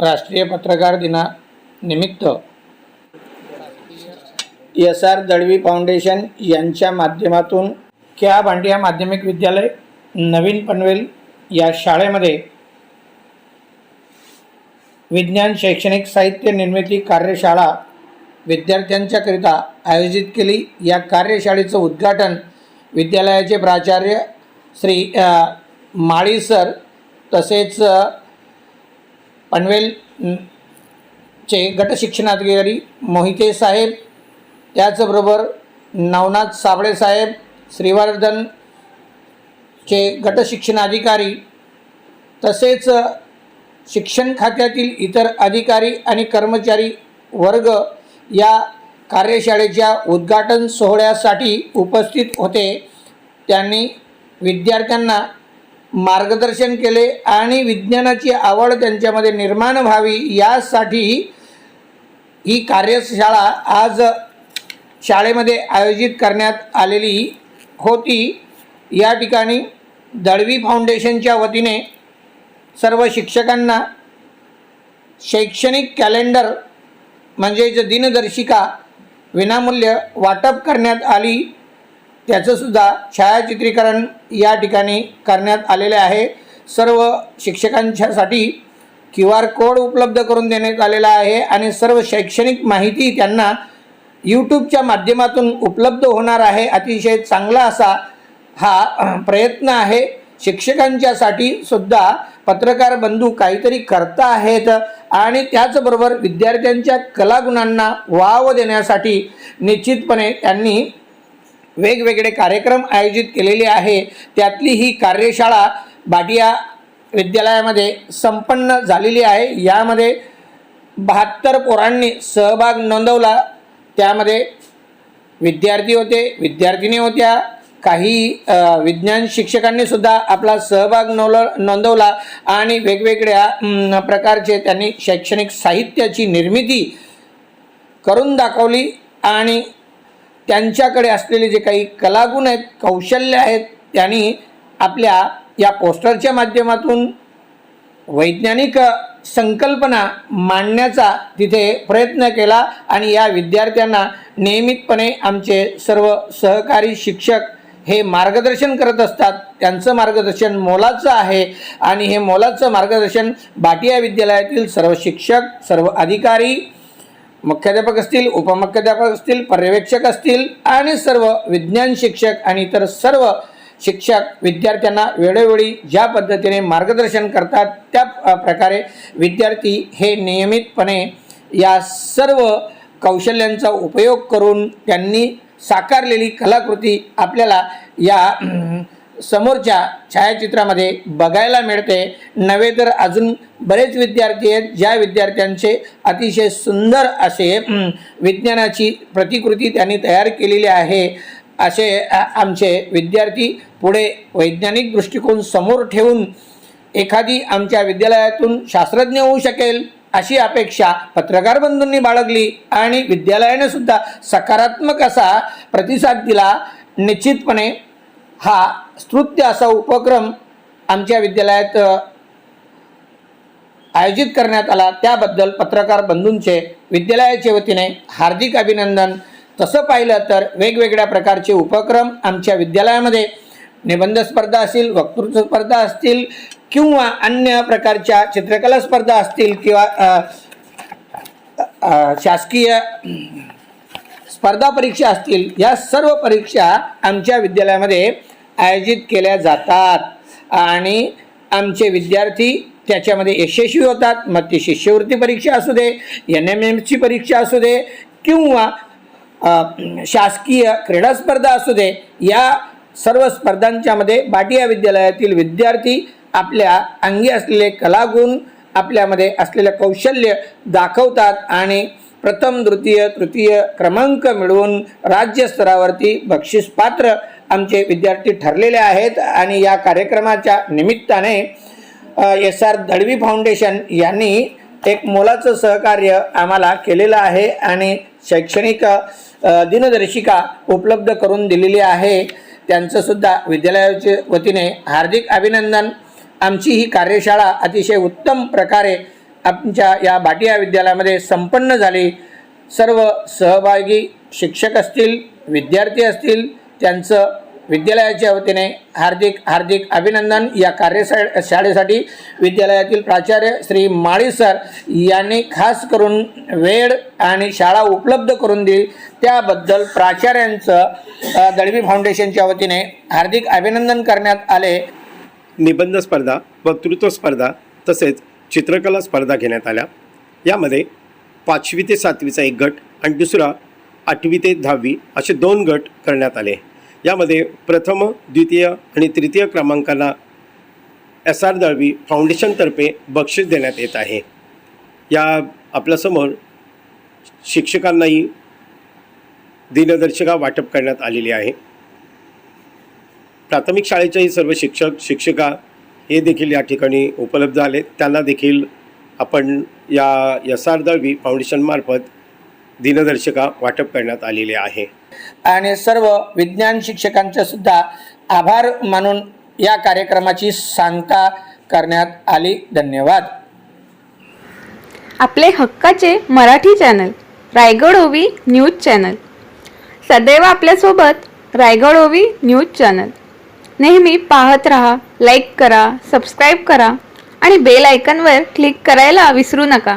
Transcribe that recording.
राष्ट्रीय पत्रकार दिनानिमित्त एस आर दळवी फाउंडेशन यांच्या माध्यमातून क्या भांडिया माध्यमिक विद्यालय नवीन पनवेल या शाळेमध्ये विज्ञान शैक्षणिक साहित्य निर्मिती कार्यशाळा विद्यार्थ्यांच्याकरिता आयोजित केली. या कार्यशाळेचं उद्घाटन विद्यालयाचे प्राचार्य श्री माळी सर तसेच पनवेलचे पनवेल चे गटशिक्षणाधिकारी मोहिते साहेब त्याचबरोबर नवनाथ साबळे साहेब श्रीवर्धन चे गटशिक्षणाधिकारी तसेच शिक्षण खात्यातील इतर अधिकारी आणि कर्मचारी वर्ग या कार्यशाळेच्या उद्घाटन सोहळ्यासाठी उपस्थित होते. त्यांनी विद्यार्थ्यांना मार्गदर्शन केले आणि विज्ञानाची आवड त्यांच्यामध्ये निर्माण व्हावी यासाठी ही कार्यशाळा आज शाळेमध्ये आयोजित करण्यात आलेली होती. या ठिकाणी दळवी फाउंडेशनच्या वतीने सर्व शिक्षकांना शैक्षणिक कॅलेंडर म्हणजेच दिनदर्शिका विनामूल्य वाटप करण्यात आली. त्याचंसुद्धा छायाचित्रीकरण या ठिकाणी करण्यात आलेले आहे. सर्व शिक्षकांच्यासाठी क्यू आर कोड उपलब्ध करून देण्यात आलेला आहे आणि सर्व शैक्षणिक माहिती त्यांना यूट्यूबच्या माध्यमातून उपलब्ध होणार आहे. अतिशय चांगला असा हा प्रयत्न आहे. शिक्षकांच्यासाठी सुद्धा पत्रकार बंधू काहीतरी करता आहेत आणि त्याचबरोबर विद्यार्थ्यांच्या कलागुणांना वाव देण्यासाठी निश्चितपणे त्यांनी वेगवेगळे कार्यक्रम आयोजित केलेले आहे. त्यातली ही कार्यशाळा बाटिया विद्यालयामध्ये संपन्न झालेली आहे. यामध्ये बहात्तर पोरांनी सहभाग नोंदवला. त्यामध्ये विद्यार्थी होते विद्यार्थिनी होत्या काही विज्ञान शिक्षकांनी सुद्धा आपला सहभाग नोल नोंदवला आणि वेगवेगळ्या प्रकारचे त्यांनी शैक्षणिक साहित्याची निर्मिती करून दाखवली आणि त्यांच्याकडे असलेले जे काही कलागुण आहेत कौशल्य आहेत त्यांनी आपल्या या पोस्टरच्या माध्यमातून वैज्ञानिक संकल्पना मांडण्याचा तिथे प्रयत्न केला आणि या विद्यार्थ्यांना नियमितपणे आमचे सर्व सहकारी शिक्षक हे मार्गदर्शन करत असतात. त्यांचं मार्गदर्शन मोलाचं आहे आणि हे मोलाचं मार्गदर्शन बाटिया विद्यालयातील सर्व शिक्षक सर्व अधिकारी मुख्याध्यापक असतील उपमुख्याध्यापक असतील पर्यवेक्षक असतील आणि सर्व विज्ञान शिक्षक आणि इतर सर्व शिक्षक विद्यार्थ्यांना वेळोवेळी ज्या पद्धतीने मार्गदर्शन करतात त्या प्रकारे विद्यार्थी हे नियमितपणे या सर्व कौशल्यांचा उपयोग करून त्यांनी साकारलेली कलाकृती आपल्याला या समोरच्या छायाचित्रामध्ये बघायला मिळते. नव्हे तर अजून बरेच विद्यार्थी आहेत ज्या विद्यार्थ्यांचे अतिशय सुंदर असे विज्ञानाची प्रतिकृती त्यांनी तयार केलेली आहे. असे आमचे विद्यार्थी पुढे वैज्ञानिक दृष्टिकोन समोर ठेवून एखादी आमच्या विद्यालयातून शास्त्रज्ञ होऊ शकेल अशी अपेक्षा पत्रकार बंधूंनी बाळगली. आणि विद्यालयाने सुद्धा सकारात्मक असा प्रतिसाद दिला. निश्चितपणे हा स्तृत्य असा उपक्रम आमच्या विद्यालयात आयोजित करण्यात आला. त्याबद्दल पत्रकार बंधूंचे विद्यालयाच्या वतीने हार्दिक अभिनंदन. तसं पाहिलं तर वेगवेगळ्या प्रकारचे उपक्रम आमच्या विद्यालयामध्ये निबंध स्पर्धा असतील वक्तृत्व स्पर्धा असतील किंवा अन्य प्रकारच्या चित्रकला स्पर्धा असतील किंवा शासकीय स्पर्धा परीक्षा असतील या सर्व परीक्षा आमच्या विद्यालयामध्ये आयोजित केल्या जातात. आणि आमचे विद्यार्थी त्याच्यामध्ये यशस्वी होतात. मग ती शिष्यवृत्ती परीक्षा असू दे एन एम एमची परीक्षा असू दे किंवा शासकीय क्रीडा स्पर्धा असू दे या सर्व स्पर्धांच्यामध्ये बाटिया विद्यालयातील विद्यार्थी आपल्या अंगी असलेले कलागुण आपल्यामध्ये असलेलं कौशल्य दाखवतात आणि प्रथम द्वितीय तृतीय क्रमांक मिळवून राज्यस्तरावरती बक्षीसपात्र आमचे विद्यार्थी ठरलेले आहेत आणि या कार्यक्रमाच्या निमित्ताने एस आर दळवी फाउंडेशन यांनी एक मोलाचं सहकार्य आम्हाला केलेलं आहे आणि शैक्षणिक दिनदर्शिका उपलब्ध करून दिलेली आहे. त्यांचंसुद्धा विद्यालयाच्या वतीने हार्दिक अभिनंदन. आमची ही कार्यशाळा अतिशय उत्तम प्रकारे आमच्या या भाटिया विद्यालयामध्ये संपन्न झाली. सर्व सहभागी शिक्षक असतील विद्यार्थी असतील त्यांचं विद्यालयाच्या वतीने हार्दिक हार्दिक अभिनंदन या कार्यशा शाळेसाठी. विद्यालयातील प्राचार्य श्री माळी सर यांनी खास करून वेळ आणि शाळा उपलब्ध करून दिली. त्याबद्दल प्राचार्यांचं दळवी फाउंडेशनच्या वतीने हार्दिक अभिनंदन करण्यात आले. निबंध स्पर्धा वक्तृत्व स्पर्धा तसेच चित्रकला स्पर्धा घेण्यात आल्या. यामध्ये पाचवी ते सातवीचा एक गट आणि दुसरा आठवी ते दहावी असे दोन गट करण्यात आले. यामध्ये प्रथम द्वितीय आणि तृतीय क्रमांकाला एस आर दळवी फाउंडेशनतर्फे बक्षीस देण्यात येत आहे. या आपल्यासमोर शिक्षकांनाही दिनदर्शिका वाटप करण्यात आलेली आहे. प्राथमिक शाळेच्याही सर्व शिक्षक शिक्षिका हे देखील या ठिकाणी उपलब्ध झाले त्यांना देखील आपण या एस आर दळवी फाउंडेशनमार्फत दिनदर्शिका वाटप करण्यात आलेली आहे. आणि सर्व विज्ञान शिक्षकांचं सुद्धा आभार मानून या कार्यक्रमाची सांगता करण्यात आली. धन्यवाद. आपले हक्काचे मराठी चॅनल रायगड ओवी न्यूज चॅनल. सदैव आपल्यासोबत रायगड ओवी न्यूज चॅनल. नेहमी पाहत रहा लाईक करा सबस्क्राईब करा आणि बेल आयकनवर क्लिक करायला विसरू नका.